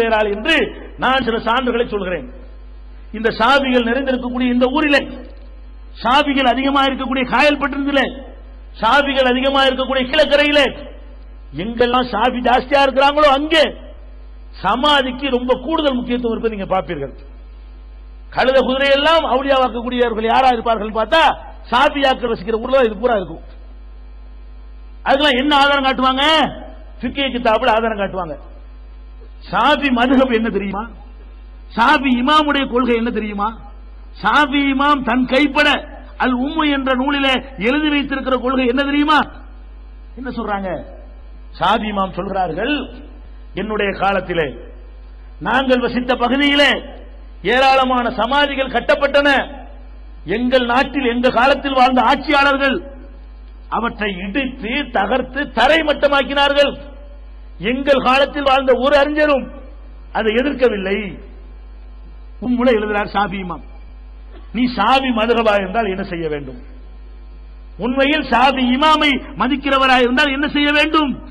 பெயரால் என்று நான் சில சான்றுகளை சொல்கிறேன். இந்த சாவிகள் நிறைந்திருக்கக்கூடிய இந்த ஊரில் சாவிகள் அதிகமாக இருக்கக்கூடிய காயல்பட்டிருந்திலே சாவிகள் அதிகமாக இருக்கக்கூடிய கிழக்கரையில் எங்கெல்லாம் சாவி ஜாஸ்தியா இருக்கிறாங்களோ அங்கே சமாதிக்கு ரொம்ப கூடுதல் முக்கியத்துவம் இருப்பதை நீங்க பார்ப்பீர்கள். கழுத குதிரையெல்லாம் அவுளியாவாக்கக்கூடியவர்கள் யாரா இருப்பார்கள் பார்த்தா சாபியாக்க ரசிக்கிற ஊர்ல இது பூரா இருக்கும். அதுக்கெல்லாம் என்ன ஆதாரம் காட்டுவாங்க? சிக்கிய கித்தாப்புல ஆதாரம் காட்டுவாங்க. சாபி மதுகப் என்ன தெரியுமா? சாபி இமாமுடைய கொள்கை என்ன தெரியுமா? சாபி இமாம் தன் கைப்பட அல் உம்மு என்ற நூலிலே எழுதி வைத்திருக்கிற கொள்கை என்ன தெரியுமா? என்ன சொல்றாங்க? சாபி இமாம் சொல்கிறார்கள் என்னுடைய காலத்திலே. நாங்கள் வசித்த பகுதியிலே ஏராளமான சமாதிகள் கட்டப்பட்டன. எங்கள் நாட்டில் எங்க காலத்தில் வாழ்ந்த ஆட்சியாளர்கள் அவற்றை இடித்து தகர்த்து தரைமட்டமாக்கினார்கள். எங்கள் காலத்தில் வாழ்ந்த ஒரு அறிஞரும் அதை எதிர்க்கவில்லை. உம்முல எழுதுகிறார் சாபி நீ சாவி மதுகபா இருந்தால் என்ன செய்ய வேண்டும்? உண்மையில் சாதி இமாமை மதிக்கிறவராக இருந்தால் என்ன செய்ய வேண்டும்?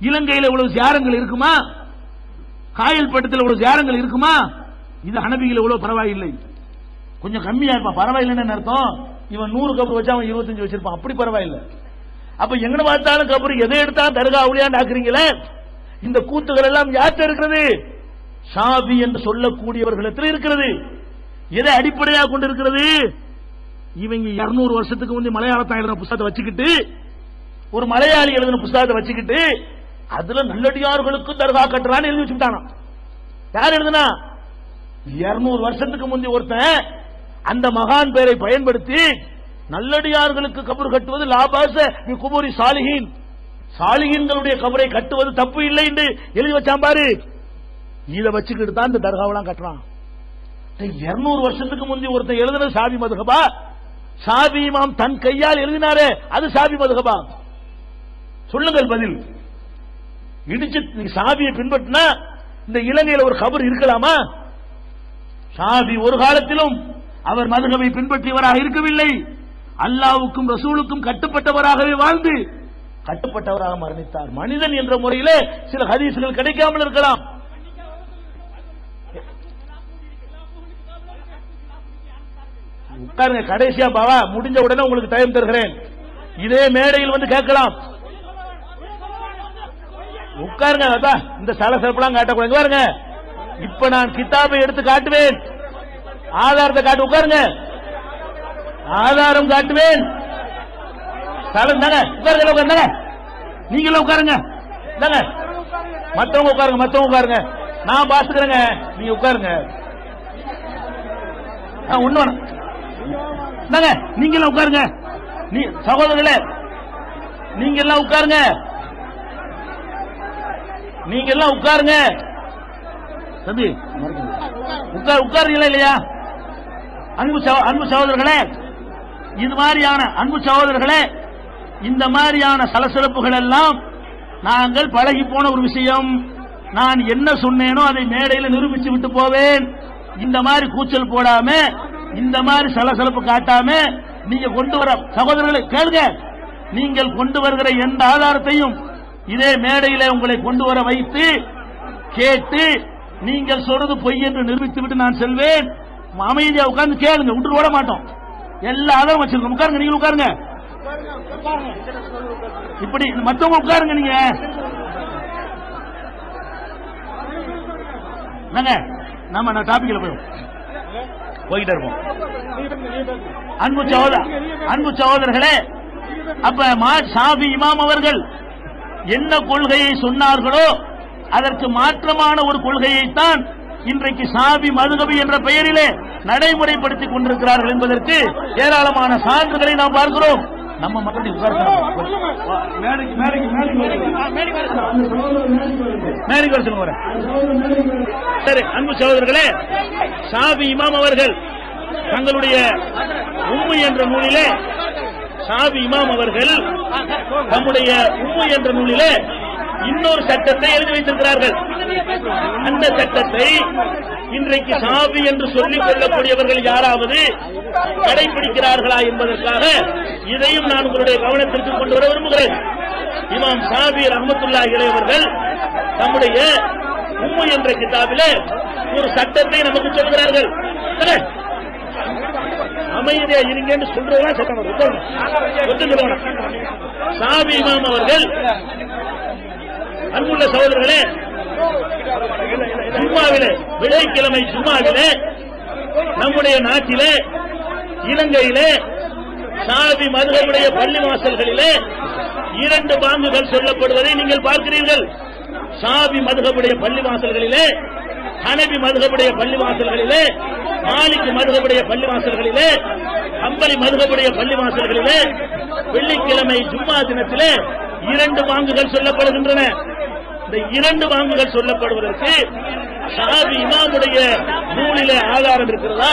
இலங்கையில் இவ்வளவு தியாரங்கள் இருக்குமா? காயல் பட்டத்தில் இவ்வளவு தியாரங்கள் இருக்குமா? இது அனபியில் இவ்வளவு பரவாயில்லை. கொஞ்சம் கம்மியா இருப்பான். பரவாயில்லைன்னு அர்த்தம்? இவன் நூறு கபர் வச்சா அவன் இருபத்தஞ்சு வச்சிருப்பான். அப்படி பரவாயில்லை. அப்ப எங்க பார்த்தாலும் கபர் எதை எடுத்தாலும் தர்கா அவளியாண்டு ஆக்குறீங்களே? இந்த கூத்துகள் எல்லாம் யார்கிட்ட இருக்கிறது? சாபி என்று சொல்லக்கூடியவர்களிடத்தில் இருக்கிறது. எதை அடிப்படையாக கொண்டு இருக்கிறது இவங்க இருநூறு வருஷத்துக்கு முந்தைய மலையாளத்தான் எழுதின புத்தகத்தை வச்சுக்கிட்டு ஒரு மலையாளி எழுதின புத்தகத்தை வச்சுக்கிட்டு அதுல நல்லடியார்களுக்கு தர்கா கட்டுறான்னு எழுதி வச்சுட்டானா யார் எழுதுனா? இருநூறு வருஷத்துக்கு முந்தைய ஒருத்தன் அந்த மகான் பெயரை பயன்படுத்தி நல்லடியார்களுக்கு கபர் கட்டுவது லாபாச குபூரி சாலிஹின். சாலிகின்களுடைய கபரை கட்டுவது தப்பு இல்லை என்று எழுதி வச்சான் பாரு. இதை வச்சுக்கிட்டு தான் இந்த தர்காவெல்லாம் கட்டுறான். இருநூறு வருஷத்துக்கு முந்தி ஒருத்தன் எழுதின சாபி மதுகபா? சாபி இமாம் தன் கையால் எழுதினாரே அது சாபி மதுகபா. சொல்லுங்கள் பதில். இடிச்சு சாபியை பின்பற்றினா இந்த இலங்கையில் ஒரு கபர் இருக்கலாமா? சாபி ஒரு காலத்திலும் அவர் மதுகவை பின்பற்றியவராக இருக்கவில்லை. அல்லாவுக்கும் ரசூலுக்கும் கட்டுப்பட்டவராகவே வாழ்ந்து கட்டுப்பட்டவராக மரணித்தார். மனிதன் என்ற முறையிலே சில ஹதீசுகள் கிடைக்காமல் இருக்கலாம். உட்காருங்க கடைசியா பாவா முடிஞ்ச உடனே உங்களுக்கு டைம் தருகிறேன். இதே மேடையில் வந்து கேட்கலாம். உட்காருங்க அதா இந்த சலசலப்பெல்லாம் காட்டக்கூடாது. பாருங்க. இப்ப நான் கித்தாபை எடுத்து காட்டுவேன். ஆதாரத்தை காட்டு உட்காருங்க. ஆதாரம் காட்டுவேன். சலம் தாங்க உட்காருங்க உட்காருங்க நீங்களும் உட்காருங்க. தாங்க மத்தவங்க உட்காருங்க மத்தவங்க உட்காருங்க. நான் பாத்துக்கிறேங்க. நீங்க உட்காருங்க. ஒண்ணு தாங்க நீங்களும் உட்காருங்க. நீ சகோதரர்களே நீங்க எல்லாம் உட்காருங்க. நீங்க எல்லாம் உட்காருங்க. தம்பி உட்கார் உட்காருங்களா இல்லையா? அன்பு சகோ- அன்பு சகோதரர்களே இது மாதிரியான அன்பு சகோதரர்களே இந்த மாதிரியான சலசலப்புகள் எல்லாம் நாங்கள் பழகி போன ஒரு விஷயம். நான் என்ன சொன்னேனோ அதை மேடையில் நிரூபிச்சு விட்டு போவேன். இந்த மாதிரி கூச்சல் போடாம இந்த மாதிரி சலசலப்பு காட்டாம நீங்க கொண்டு வர சகோதரர்களை கேளுங்க. நீங்கள் கொண்டு வருகிற எந்த ஆதாரத்தையும் இதே மேடையில உங்களை கொண்டு வர வைத்து கேட்டு நீங்கள் சொல்றது பொய் என்று நிரூபித்து விட்டு நான் செல்வேன். அமைதியா உட்கார்ந்து கேளுங்க விட்டு ஓட மாட்டோம். எல்லா ஆதாரம் வச்சிருக்கோம். உட்காருங்க நீங்க உட்காருங்க. இப்படி மத்தவங்க உட்காருங்க நீங்க. என்னங்க? நம்ம நான் டாபிக்ல போயிடும் போய்கிட்டே இருப்போம். அன்பு சகோதர அன்பு சகோதரர்களே அப்ப மா சாபி இமாம் அவர்கள் என்ன கொள்கையை சொன்னார்களோ அதற்கு மாற்றமான ஒரு கொள்கையைத்தான் இன்றைக்கு சாபி மதுகபி என்ற பெயரிலே நடைமுறைப்படுத்திக் கொண்டிருக்கிறார்கள் என்பதற்கு ஏராளமான சான்றுகளை நாம் பார்க்கிறோம். நம்ம மக்கள் மேடைக்கு சொல்லுங்க. சரி அன்பு சகோதரர்களே சாபி இமாம் அவர்கள் தங்களுடைய உண்மை என்ற நூலிலே சாபி இமாம் அவர்கள் தம்முடைய உண்மை என்ற நூலிலே இன்னொரு சட்டத்தை எழுதி வைத்திருக்கிறார்கள். அந்த சட்டத்தை இன்றைக்கு சாபி என்று சொல்லிக் கொள்ளக்கூடியவர்கள் யாராவது கடைபிடிக்கிறார்களா என்பதற்காக இதையும் நான் உங்களுடைய கவனத்திற்கு கொண்டு வர விரும்புகிறேன். இமாம் சாபி ரஹமத்துல்லாஹி இளையவர்கள் நம்முடைய உண்மை உம்மு என்ற கிதாபிலே ஒரு சட்டத்தை நமக்கு சொல்கிறார்கள். அமைதியா இருங்கன்னு சொல்றதுதான் சட்டம். ஒத்துக்கணும். சாபி இமாம் அவர்கள் அன்புள்ள சகோதரர்களே ஜும்மாவிலே வெள்ளிக்கிழமை ஜும்மாவிலே நம்முடைய நாட்டிலே இலங்கையிலே சாபி மதுகளுடைய பள்ளி வாசல்களிலே இரண்டு பாங்குகள் சொல்லப்படுவதை நீங்கள் பார்க்கிறீர்கள். சாபி மதுகபுடைய பள்ளி வாசல்களிலே ஹனபி மதுகபுடைய பள்ளி வாசல்களிலே மாலிக்கு மதுகபுடைய பள்ளி வாசல்களிலே அம்பலி மதுகபுடைய பள்ளி வாசல்களிலே வெள்ளிக்கிழமை ஜும்மா தினத்திலே இரண்டு பாங்குகள் சொல்லப்படுகின்றன. இந்த இரண்டு வாங்குகள் சொல்லப்படுவதற்கு ஷாபி இமாமுடைய நூலில ஆதாரம் இருக்கிறதா?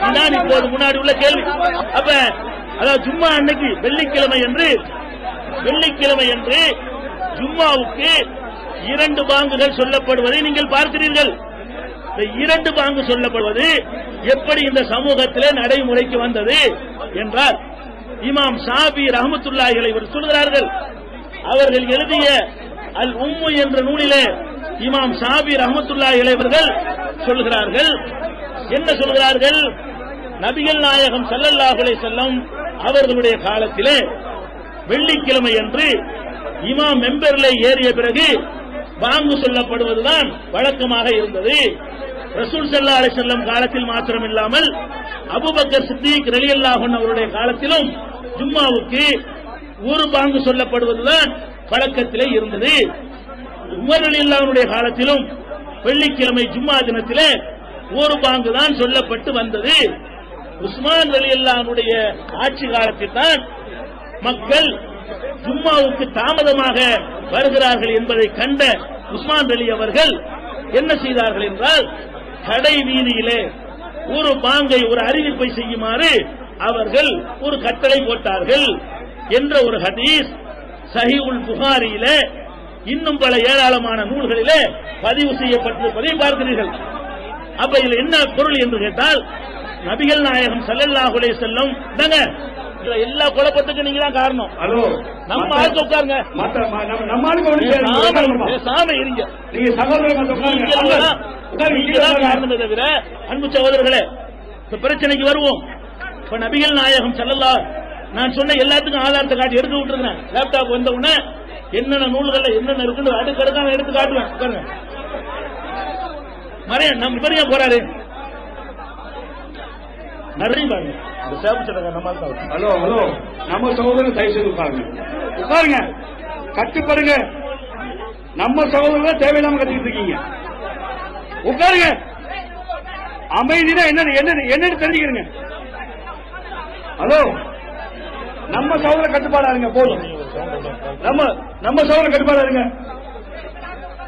இதுதான் இப்போது முன்னாடி உள்ள கேள்வி. அப்ப அதாவது ஜும்மா அன்னைக்கு வெள்ளிக்கிழமை என்று வெள்ளிக்கிழமை என்று ஜும்மாவுக்கு இரண்டு பாங்குகள் சொல்லப்படுவதை நீங்கள் பார்க்கிறீர்கள். இந்த இரண்டு பாங்கு சொல்லப்படுவது எப்படி இந்த சமூகத்திலே நடைமுறைக்கு வந்தது என்றால் இமாம் ஷாபி ரஹமத்துல்லாஹிகளை இவர் சொல்கிறார்கள். அவர்கள் எழுதிய அல் உம்மு என்ற நூலிலே இமாம் ஷாபி ரஹமத்துல்லாஹிகளை அவர்கள் சொல்கிறார்கள். என்ன சொல்கிறார்கள்? நபிகள் நாயகம் ஸல்லல்லாஹு செல்லம் அவர்களுடைய காலத்திலே வெள்ளிக்கிழமை என்று இமாம் மெம்பரில் ஏறிய பிறகு பாங்கு சொல்லப்படுவதுதான் வழக்கமாக இருந்தது. ரசூல் செல்லா அலை செல்லம் காலத்தில் மாத்திரம் இல்லாமல் அபூபக்கர் சித்திக் ரலியல்லாஹு அவருடைய காலத்திலும் ஜும்மாவுக்கு ஒரு பாங்கு சொல்லப்படுவதுதான் வழக்கத்திலே இருந்தது. உமர் ரலியல்லாஹுடைய காலத்திலும் வெள்ளிக்கிழமை ஜும்மா தினத்திலே ஒரு பாங்கு தான் சொல்லப்பட்டு வந்தது. உஸ்மான் ரலியல்லாஹுடைய ஆட்சி காலத்தில் தான் மக்கள் ஜும்மாவுக்கு தாமதமாக வருகிறார்கள் என்பதை கண்ட உஸ்மான் அலி அவர்கள் என்ன செய்தார்கள் என்றால் கடை வீதியிலே ஒரு பாங்கை ஒரு அறிவிப்பை செய்யுமாறு அவர்கள் ஒரு கட்டளை போட்டார்கள் என்ற ஒரு ஹதீஸ் சஹீஉல் புகாரியிலே இன்னும் பல ஏராளமான நூல்களிலே பதிவு செய்யப்பட்டிருப்பதை பார்க்கிறீர்கள். அப்ப இதுல என்ன பொருள் என்று கேட்டால் நபிகள் நாயகம் வஸல்லம். என்னங்க இதுல எல்லா குழப்பத்துக்கும் நீங்க தான் காரணம். ஹலோ. நம்ம ஆளுக்கு உட்காருங்க. நம்ம-. பேசாம இருங்க. நீங்க சகோதரர் உட்காருங்க. உட்காருங்க, உட்காருங்க. காரணமே தவிர அன்பு சகோதரர்களே இப்ப பிரச்சனைக்கு வருவோம். இப்ப நபிகள் நாயகம் ஸல்லல்லாஹு நான் சொன்ன எல்லாத்துக்கும் ஆதாரத்தை காட்டி எடுத்து விட்டுருக்கேன் லேப்டாப் வந்த உடனே என்னென்ன நூல்கள்ல என்னென்ன இருக்குன்னு அடுக்கடுக்காக எடுத்து காட்டுவேன். பாருங்க மறைய நம்ம ஏன் போறாரு நிறைய பாருங்க. இந்த சேப்பு நம்ம ஆள் ஹலோ ஹலோ. நம்ம சகோதரர் தயவு செய்து உட்காருங்க. உட்காருங்க. கட்டுப்படுங்க. நம்ம சகோதரர் தேவையில்லாம கத்திட்டு இருக்கீங்க. உட்காருங்க. அமைதினா என்ன என்ன என்னன்னு தெரிஞ்சுக்கிறீங்க ஹலோ. நம்ம சகோதர கட்டுப்பாடாருங்க போதும். நம்ம நம்ம சகோதர கட்டுப்பாடா இருங்க.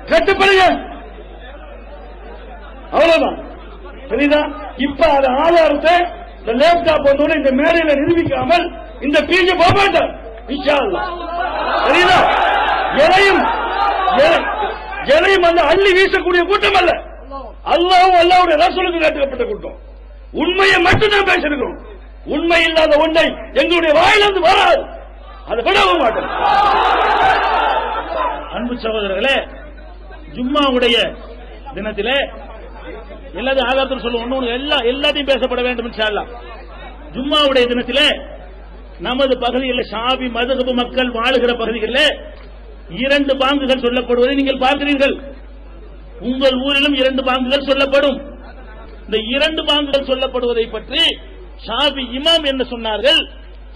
கட்டுப்படுங்க. அவ்வளவுதான். புரியுதா? இப்ப அது ஆதாரத்தை இந்த லேப்டாப் வந்தோட இந்த மேடையில நிரூபிக்காமல் இந்த பீஜ போக மாட்டார் இன்ஷா எதையும் எதையும் அந்த அள்ளி வீசக்கூடிய கூட்டம் அல்ல. அல்லாவும் அல்லாவுடைய ரசூலுக்கு கேட்டுக்கப்பட்ட கூட்டம். உண்மையை மட்டும்தான் பேசிருக்கோம் உண்மை இல்லாத ஒன்றை எங்களுடைய வாயிலிருந்து வராது. அதை விடவும் மாட்டோம். அன்பு சகோதரர்களே ஜும்மாவுடைய தினத்திலே எல்லாத்தையும் ஆதாரத்தில் சொல்லுவோம். ஒண்ணு எல்லா எல்லாத்தையும் பேசப்பட வேண்டும் இன்ஷா ஜும்மாவுடைய தினத்தில் நமது பகுதியில் சாவி மதுகபு மக்கள் வாழுகிற பகுதிகளில் இரண்டு பாங்குகள் சொல்லப்படுவதை நீங்கள் பார்க்கிறீர்கள். உங்கள் ஊரிலும் இரண்டு பாங்குகள் சொல்லப்படும். இந்த இரண்டு பாங்குகள் சொல்லப்படுவதை பற்றி ஷாபி இமாம் என்ன சொன்னார்கள்?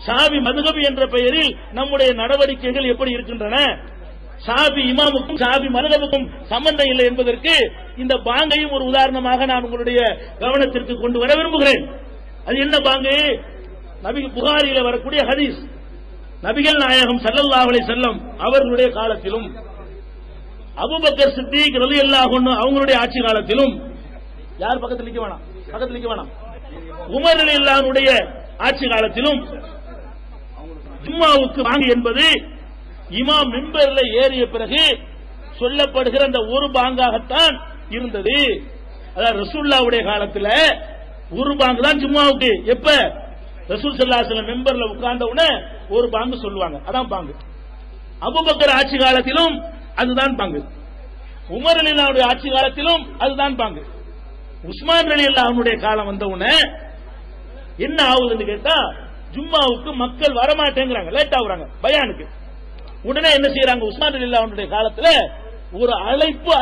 ஷாபி மதுகபி என்ற பெயரில் நம்முடைய நடவடிக்கைகள் எப்படி இருக்கின்றன? சாபி இமாமுக்கும் சாபி மனதமுக்கும் சம்பந்தம் இல்லை என்பதற்கு இந்த பாங்கையும் ஒரு உதாரணமாக நான் உங்களுடைய கவனத்திற்கு கொண்டு வர விரும்புகிறேன். அது என்ன பாங்கு? நபி புகாரியில வரக்கூடிய ஹதீஸ். நபிகள் நாயகம் ஸல்லல்லாஹு செல்லம் அவர்களுடைய காலத்திலும் அபுபக்கர் சித்திக் ரலியல்லாஹு அன்ஹு அவங்களுடைய ஆட்சி காலத்திலும் யார் பக்கத்தில் நிக்க வேணாம்? பக்கத்தில் நிக்க வேணாம். உமர் ரலியல்லாஹுடைய ஆட்சி காலத்திலும் ஜும்மாவுக்கு வாங்கி என்பது இமாம் மிம்பர்ல ஏறிய பிறகு சொல்லப்படுகிற அந்த ஒரு பாங்காகத்தான் இருந்தது. அதாவது ரசூல்லாவுடைய காலத்துல ஒரு பாங்கு தான் ஜும்மாவுக்கு. எப்ப? ரசூல் சல்லாஹ் மெம்பர்ல உட்கார்ந்த உடனே ஒரு பாங்கு சொல்லுவாங்க. அதான் பாங்கு. அபுபக்கர் ஆட்சி காலத்திலும் அதுதான் பாங்கு. உமர் அலிலாவுடைய ஆட்சி காலத்திலும் அதுதான் பாங்கு. உஸ்மான் அலி அல்லாவுடைய காலம் வந்த உடனே என்ன ஆகுதுன்னு கேட்டா ஜும்மாவுக்கு மக்கள் வரமாட்டேங்கிறாங்க. லேட் ஆகுறாங்க. பயானுக்கு. உடனே என்ன செய்யறாங்க உஸ்மான் அலி அல்லாவுடைய காலத்துல ஒரு அழைப்பு